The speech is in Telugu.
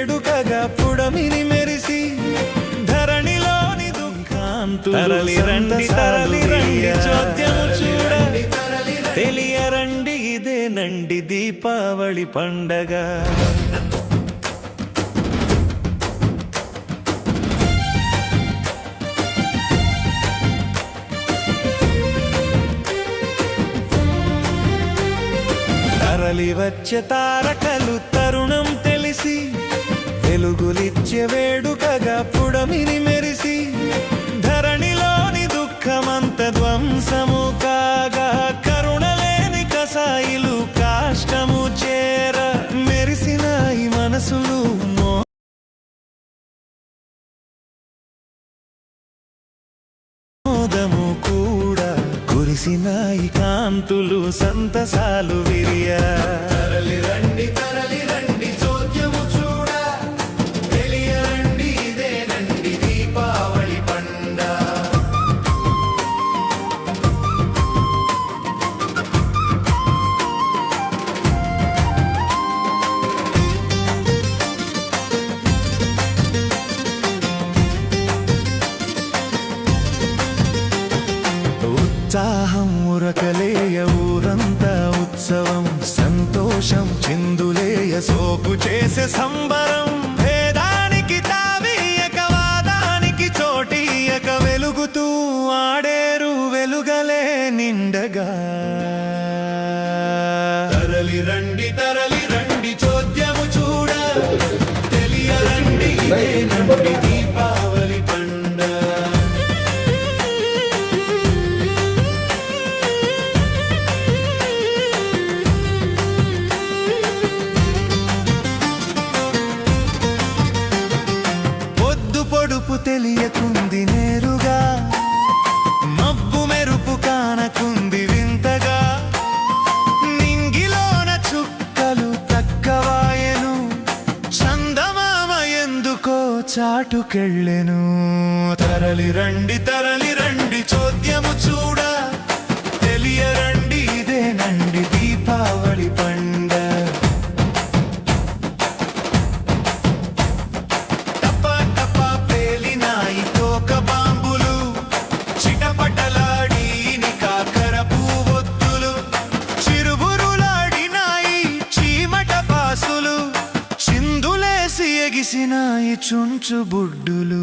ఎడుకగా పుడమిని మెరిసి ధరణిలోని దుఃఖాంతు తరలి రండి తరలి రండి చోద్యము చూడ. తెలియరండి ఇదేనండి దీపావళి పండగ. తరలి వచ్చే తారకలు వెలుగులిచ్చే వేడుకగా పుడమిని మెరిసి ధరణిలోని దుఃఖమంత ధ్వంసము కాగా కరుణలేని కసాయిలు కాష్టము చేర మెరిసిన ఈ మనసులు మోదము కూడా కురిసిన ఈ కాంతులు సంతసాలు విరియా. రండి ఉత్సాహం ఊరంతా ఉత్సవం సంతోషం చిందులేయ సోకు చేసే సంబరం. భేదానికి తావీయక వాదానికి చోటీయక వెలుగుతూ ఆడేరు వెలుగలే నిండగా. తరలి రండి తరలి పొడుపు తెలియకుంది నేరుగా. మబ్బు మెరుపు కానకుంది వింతగా. నింగిలోన చుక్కలు తక్కవాయను చందమామ ఎందుకో చాటుకెళ్ళెను. తరలి రండి తరలి చేసిన ఈ చుంచు బుడ్డులు.